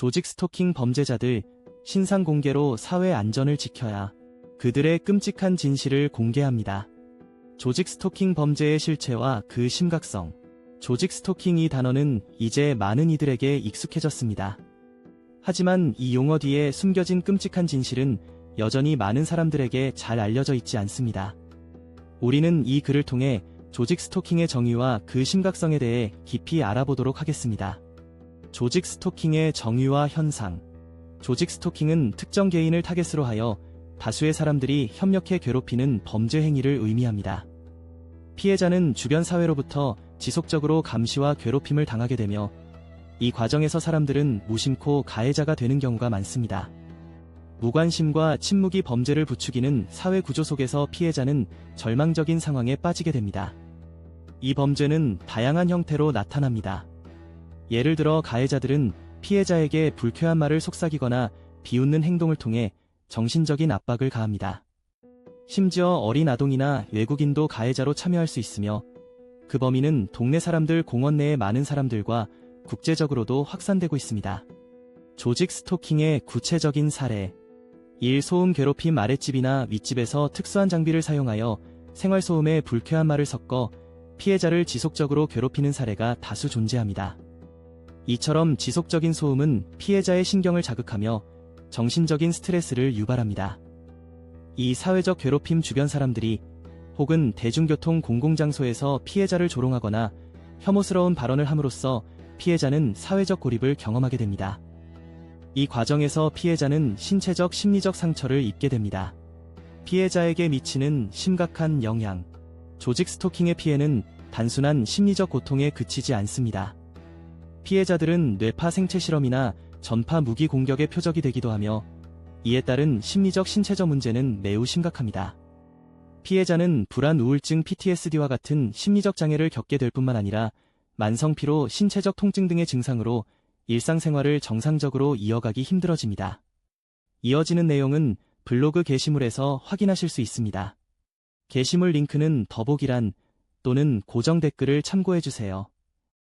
조직 스토킹 범죄자들 신상 공개로 사회 안전을 지켜야 그들의 끔찍한 진실을 공개합니다. 조직 스토킹 범죄의 실체와 그 심각성. 조직 스토킹 이 단어는 이제 많은 이들에게 익숙해졌습니다. 하지만 이 용어 뒤에 숨겨진 끔찍한 진실은 여전히 많은 사람들에게 잘 알려져 있지 않습니다. 우리는 이 글을 통해 조직 스토킹의 정의와 그 심각성에 대해 깊이 알아보도록 하겠습니다. 조직 스토킹의 정의와 현상. 조직 스토킹은 특정 개인을 타겟으로 하여 다수의 사람들이 협력해 괴롭히는 범죄 행위를 의미합니다. 피해자는 주변 사회로부터 지속적으로 감시와 괴롭힘을 당하게 되며 이 과정에서 사람들은 무심코 가해자가 되는 경우가 많습니다. 무관심과 침묵이 범죄를 부추기는 사회 구조 속에서 피해자는 절망적인 상황에 빠지게 됩니다. 이 범죄는 다양한 형태로 나타납니다. 예를 들어 가해자들은 피해자에게 불쾌한 말을 속삭이거나 비웃는 행동을 통해 정신적인 압박을 가합니다. 심지어 어린 아동이나 외국인도 가해자로 참여할 수 있으며 그 범위는 동네 사람들 공원 내의 많은 사람들과 국제적으로도 확산되고 있습니다. 조직 스토킹의 구체적인 사례 일 소음 괴롭힘 아랫집이나 윗집에서 특수한 장비를 사용하여 생활소음에 불쾌한 말을 섞어 피해자를 지속적으로 괴롭히는 사례가 다수 존재합니다. 이처럼 지속적인 소음은 피해자의 신경을 자극하며 정신적인 스트레스를 유발합니다. 이 사회적 괴롭힘 주변 사람들이 혹은 대중교통 공공장소에서 피해자를 조롱하거나 혐오스러운 발언을 함으로써 피해자는 사회적 고립을 경험하게 됩니다. 이 과정에서 피해자는 신체적 심리적 상처를 입게 됩니다. 피해자에게 미치는 심각한 영향. 조직 스토킹의 피해는 단순한 심리적 고통에 그치지 않습니다. 피해자들은 뇌파 생체 실험이나 전파 무기 공격의 표적이 되기도 하며 이에 따른 심리적 신체적 문제는 매우 심각합니다. 피해자는 불안 우울증 PTSD와 같은 심리적 장애를 겪게 될 뿐만 아니라 만성 피로, 신체적 통증 등의 증상으로 일상생활을 정상적으로 이어가기 힘들어집니다. 이어지는 내용은 블로그 게시물에서 확인하실 수 있습니다. 게시물 링크는 더보기란 또는 고정 댓글을 참고해주세요.